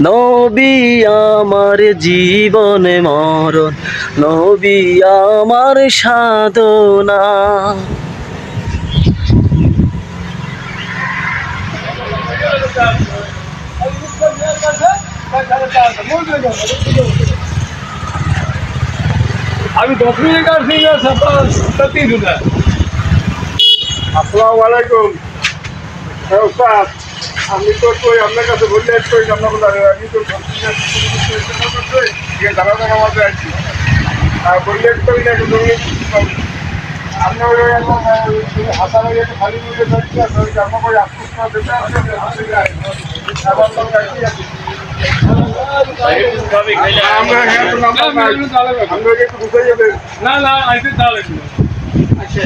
নবী আমার জীবনে মরণ নবী আমার সাধনা। আমি দশ মিনিট আর সিঙ্গার সাথে আসসালামু আলাইকুম। আমি তো কই আপনার কাছে বললে কই আপনার কথা আমি তো জানা জানা মাঝে আছি আর বললে কই না একটু আপনার একটা খালি মিলে যাচ্ছে আর আপনার ওই আফসোস না দিতে আমরা আমরা না না আইতে তাহলে। আচ্ছা।